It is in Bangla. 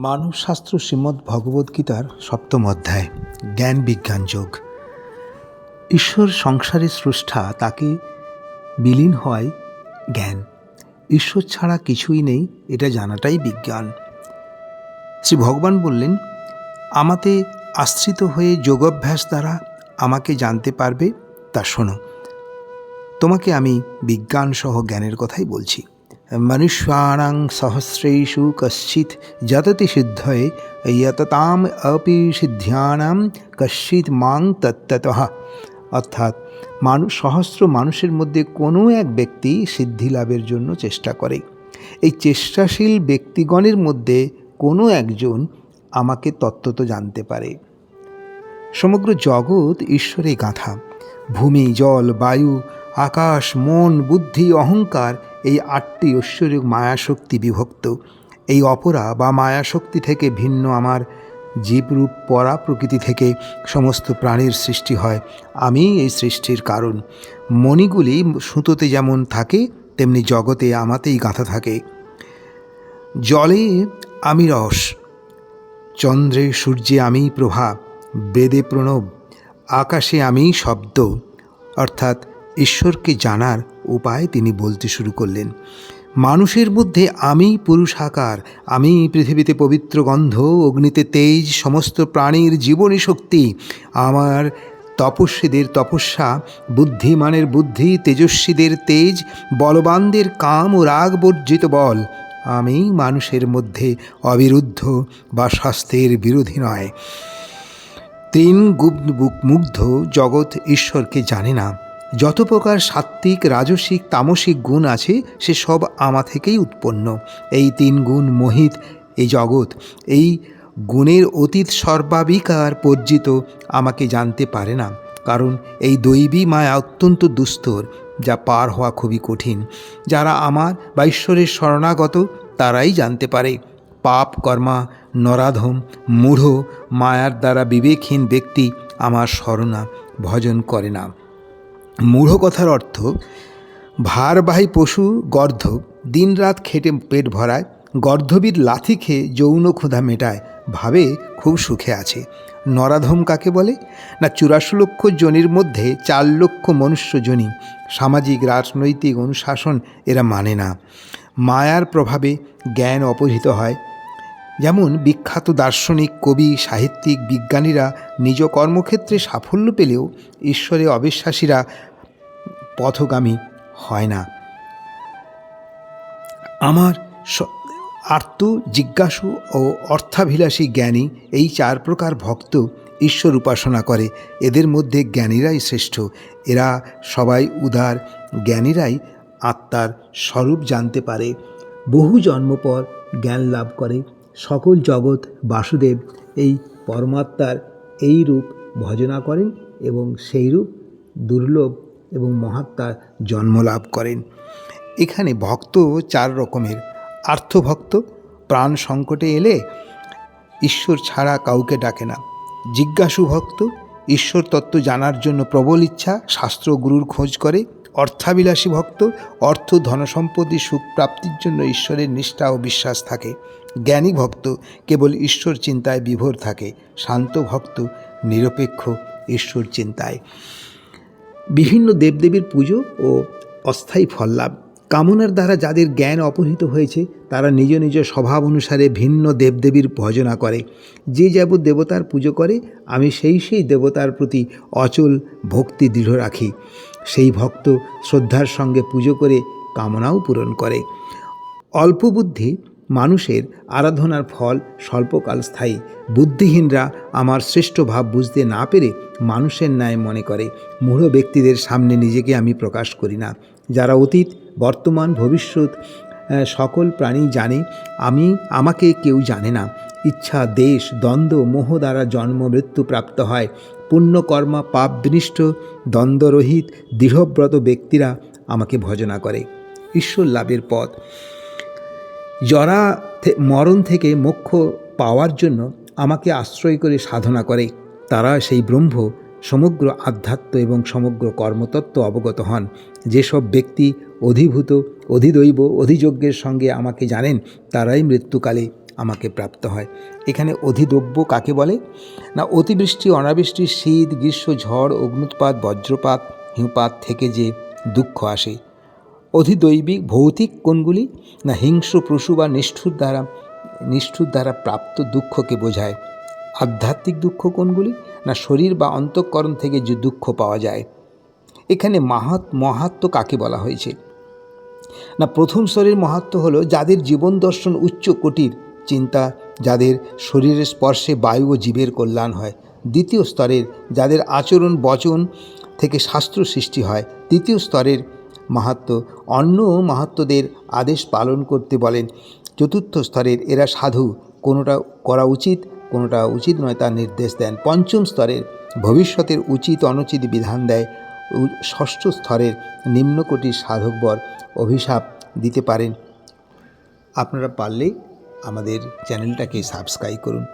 মানবশাস্ত্র শ্রীমদ্ ভগবদ্গীতার সপ্তম অধ্যায়, জ্ঞান বিজ্ঞান যোগ। ঈশ্বর সংসারের স্রষ্টা, তাকে বিলীন হয় জ্ঞান। ঈশ্বর ছাড়া কিছুই নেই, এটা জানাটাই বিজ্ঞান। শ্রী ভগবান বললেন, আমাতে আশ্রিত হয়ে যোগাভ্যাস দ্বারা আমাকে জানতে পারবে, তা শোনো। তোমাকে আমি বিজ্ঞান সহ জ্ঞানের কথাই বলছি। মনুষ্যাণাং সহস্রেষু কশ্চিৎ যততি সিদ্ধয়ে যততাম অপি সিদ্ধ্যানাম কশ্চিৎ মাং তত্ত্বতঃ অর্থাৎ মানুষ সহস্র মানুষের মধ্যে কোনো এক ব্যক্তি সিদ্ধি লাভের জন্য চেষ্টা করে এই চেষ্টাশীল ব্যক্তিগণের মধ্যে কোনো একজন আমাকে তত্ত্বত জানতে পারে। সমগ্র জগৎ ঈশ্বরে গাঁথা। ভূমি, জল, বায়ু, আকাশ, মন, বুদ্ধি, অহংকার এই আটটি ঐশ্বরিক মায়াশক্তি বিভক্ত। এই অপরা বা মায়াশক্তি থেকে ভিন্ন আমার জীবরূপ পরা প্রকৃতি থেকে সমস্ত প্রাণীর সৃষ্টি হয়। আমি এই সৃষ্টির কারণ। মণিগুলি সুতোতে যেমন থাকে, তেমনি জগতে আমাতেই গাঁথা থাকে। জলে আমি রস, চন্দ্রে সূর্যে আমি প্রভা, বেদে প্রণব, আকাশে আমি শব্দ, অর্থাৎ ঈশ্বরকে জানার উপায় তিনি বলতে শুরু করলেন, মানুষের মধ্যে আমি পুরুষাকার আমি পৃথিবীতে পবিত্র গন্ধ, অগ্নিতে তেজ, সমস্ত প্রাণীর জীবনী শক্তি, আমার তপস্বীদের তপস্যা, বুদ্ধিমানের বুদ্ধি, তেজস্বীদের তেজ, বলবানদের কাম ও রাগ বর্জিত বল আমি মানুষের মধ্যে অবিরুদ্ধ বা স্বাস্থ্যের বিরোধী নয়। তিন মুগ্ধ জগৎ ঈশ্বরকে জানে না। যত প্রকার সাত্ত্বিক, রাজসিক, তামসিক গুণ আছে, সে সব আমা থেকেই উৎপন্ন। এই তিন গুণ মোহিত এই জগৎ, এই গুণের অতীত সর্বাবিকার পর্যিত আমাকে জানতে পারে না। কারণ এই দৈবী মায়া অত্যন্ত দুস্তর, যা পার হওয়া খুবই কঠিন। যারা আমার বা ঈশ্বরের শরণাগত, তারাই জানতে পারে। পাপ, কর্মা, নরাধম, মূঢ়, মায়ার দ্বারা বিবেকহীন ব্যক্তি আমার শরণা ভজন করে না। মূঢ় কথার অর্থ, ভারবাহী পশু গর্ধ দিনরাত খেটে পেট ভরায়, গর্ধবীর লাথি খেয়ে যৌন ক্ষুধা মেটায়, ভাবে খুব সুখে আছে। নরাধম কাকে বলে? না চুরাশি লক্ষ জনির মধ্যে চার লক্ষ মনুষ্য জনি। সামাজিক, রাজনৈতিক অনুশাসন এরা মানে না। মায়ার প্রভাবে জ্ঞান অপহৃত হয় যেমন বিখ্যাত দার্শনিক, কবি, সাহিত্যিক, বিজ্ঞানীরা নিজ কর্মক্ষেত্রে সাফল্য পেলেও ঈশ্বরে অবিশ্বাসীরা পথগামী হয় না। আমার আর্ত জিজ্ঞাসু ও অর্থাভিলাষী জ্ঞানী এই চার প্রকার ভক্ত ঈশ্বর উপাসনা করে। এদের মধ্যে জ্ঞানীরাই শ্রেষ্ঠ। এরা সবাই উদার। জ্ঞানীরাই আত্মার স্বরূপ জানতে পারে। বহু জন্ম পর জ্ঞান লাভ করে। সকল জগৎ বাসুদেব এই পরমাত্মার এই রূপ ভজনা করেন এবং সেই রূপ দুর্লভ এবং মহাত্মার জন্ম লাভ করেন। এখানে ভক্ত চার রকমের। আর্থভক্ত প্রাণ সংকটে এলে ঈশ্বর ছাড়া কাউকে ডাকে না। জিজ্ঞাসু ভক্ত ঈশ্বর তত্ত্ব জানার জন্য প্রবল ইচ্ছা শাস্ত্র গুরুর খোঁজ করে। অর্থাবিলাসী ভক্ত অর্থ ধনসম্পত্তি সুখ প্রাপ্তির জন্য ঈশ্বরের নিষ্ঠা ও বিশ্বাস থাকে। জ্ঞানী ভক্ত কেবল ঈশ্বর চিন্তায় বিভোর থাকে, শান্ত ভক্ত নিরপেক্ষ ঈশ্বর চিন্তায়। বিভিন্ন দেবদেবীর পুজো ও অস্থায়ী ফল লাভ। কামনার দ্বারা যাদের জ্ঞান অপহৃত হয়েছে, তারা নিজ নিজ স্বভাব অনুসারে ভিন্ন দেবদেবীর ভজনা করে। যে যাব দেবতার পুজো করে, আমি সেই সেই দেবতার প্রতি অচল ভক্তি দৃঢ় রাখি। সেই ভক্ত শ্রদ্ধার সঙ্গে পুজো করে কামনাও পূরণ করে। অল্প বুদ্ধি মানুষের আরাধনার ফল স্বল্পকাল স্থায়ী। বুদ্ধিহীনরা আমার শ্রেষ্ঠ ভাব বুঝতে না পেরে মানুষের ন্যায় মনে করে। মূঢ় ব্যক্তিদের সামনে নিজেকে আমি প্রকাশ করি না। যারা অতীত, বর্তমান, ভবিষ্যৎ সকল প্রাণী জানে, আমি, আমাকে কেউ জানে না। ইচ্ছা, দেশ, দ্বন্দ্ব, মোহ দ্বারা জন্ম, মৃত্যু প্রাপ্ত হয়। পুণ্যকর্মা পাপ বিনিষ্ট দ্বন্দ্বরহিত, দৃঢ়ব্রত ব্যক্তিরা আমাকে ভজনা করে। ঈশ্বর লাভের পথ। জরা মরণ থেকে মোক্ষ পাওয়ার জন্য আমাকে আশ্রয় করে সাধনা করে। তারা সেই ব্রহ্ম, সমগ্র আধ্যাত্ম এবং সমগ্র কর্মতত্ত্ব অবগত হন। যেসব ব্যক্তি অধিভূত, অধিদৈব, অধিযজ্ঞের সঙ্গে আমাকে জানেন, তারাই মৃত্যুকালে আমাকে প্রাপ্ত হয়। এখানে অধিদ্রব্য কাকে বলে? না, অতিবৃষ্টি, অনাবৃষ্টি, শীত, গ্রীষ্ম, ঝড় অগ্নুৎপাত বজ্রপাত, হিমপাত থেকে যে দুঃখ আসে অধিদৈবিক ভৌতিক কোনগুলি না হিংস্র পশু বা নিষ্ঠুর দ্বারা নিষ্ঠুর দ্বারা প্রাপ্ত দুঃখকে বোঝায়। আধ্যাত্মিক দুঃখ কোনগুলি না শরীর বা অন্তঃকরণ থেকে যে দুঃখ পাওয়া যায়। এখানে মাহাত, মহাত্ম কাকে বলা হয়েছে? না প্রথম স্তরের মাহাত্ম হলো যাদের জীবন দর্শন উচ্চ কোটির চিন্তা, যাদের শরীরের স্পর্শে বায়ু ও জীবের কল্যাণ হয়। দ্বিতীয় স্তরের যাদের আচরণ, বচন থেকে শাস্ত্র সৃষ্টি হয়। তৃতীয় স্তরের মাহাত্ম, অন্য মাহাত্মদের আদেশ পালন করতে বলেন। চতুর্থ স্তরের এরা সাধু, কোনোটা করা উচিত, কোনোটা উচিত নয় তার নির্দেশ দেন। পঞ্চম স্তরের ভবিষ্যতের উচিত অনুচিত বিধান দেয়। ষষ্ঠ স্তরের নিম্নকোটির সাধকবর অভিশাপ দিতে পারেন। আপনারা পারলে আমাদের চ্যানেলটাকে সাবস্ক্রাইব করুন।